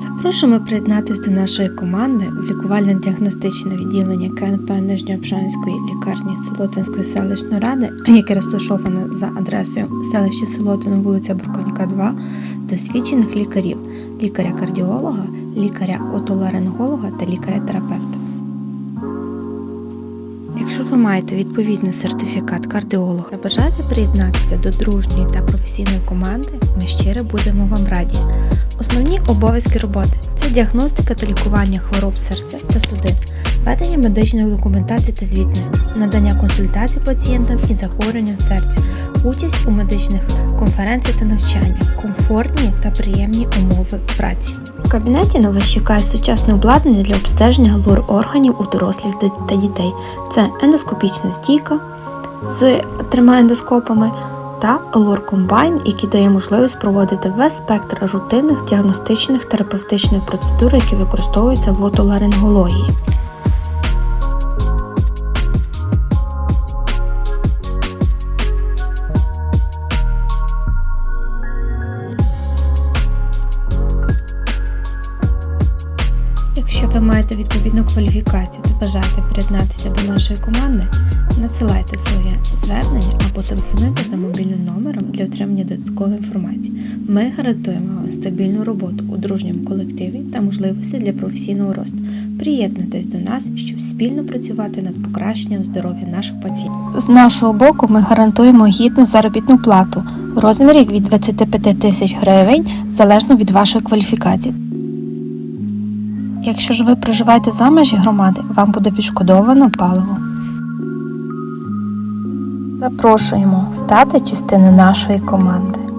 Запрошуємо приєднатись до нашої команди у лікувально-діагностичне відділення КНП Нижньообшанської лікарні Солотинської селищної ради, яке розташоване за адресою селище Солотино, вулиця Бурконіка, 2, досвідчених лікарів, лікаря-кардіолога, лікаря-отоларинголога та лікаря-терапевта. Якщо ви маєте відповідний сертифікат кардіолога та бажаєте приєднатися до дружньої та професійної команди, ми щиро будемо вам раді. Основні обов'язки роботи це діагностика та лікування хвороб серця та судин, ведення медичної документації та звітності, надання консультацій пацієнтам із захворюванням серця, участь у медичних конференціях та навчання, комфортні та приємні умови праці. В кабінеті на вас чекає сучасне обладнання для обстеження лур органів у дорослих та дітей. Це ендоскопічна стійка з трьома ендоскопами та Allure Combine, які дає можливість проводити весь спектр рутинних діагностичних терапевтичних процедур, які використовуються в отоларингології. Якщо ви маєте відповідну кваліфікацію та бажаєте приєднатися до нашої команди, надсилайте своє звернення або телефонуйте за мобільним номером для отримання додаткової інформації. Ми гарантуємо вам стабільну роботу у дружньому колективі та можливості для професійного росту. Приєднуйтесь до нас, щоб спільно працювати над покращенням здоров'я наших пацієнтів. З нашого боку ми гарантуємо гідну заробітну плату у розмірі від 25 тисяч гривень залежно від вашої кваліфікації. Якщо ж ви проживаєте за межі громади, вам буде відшкодовано паливо. Запрошуємо стати частиною нашої команди.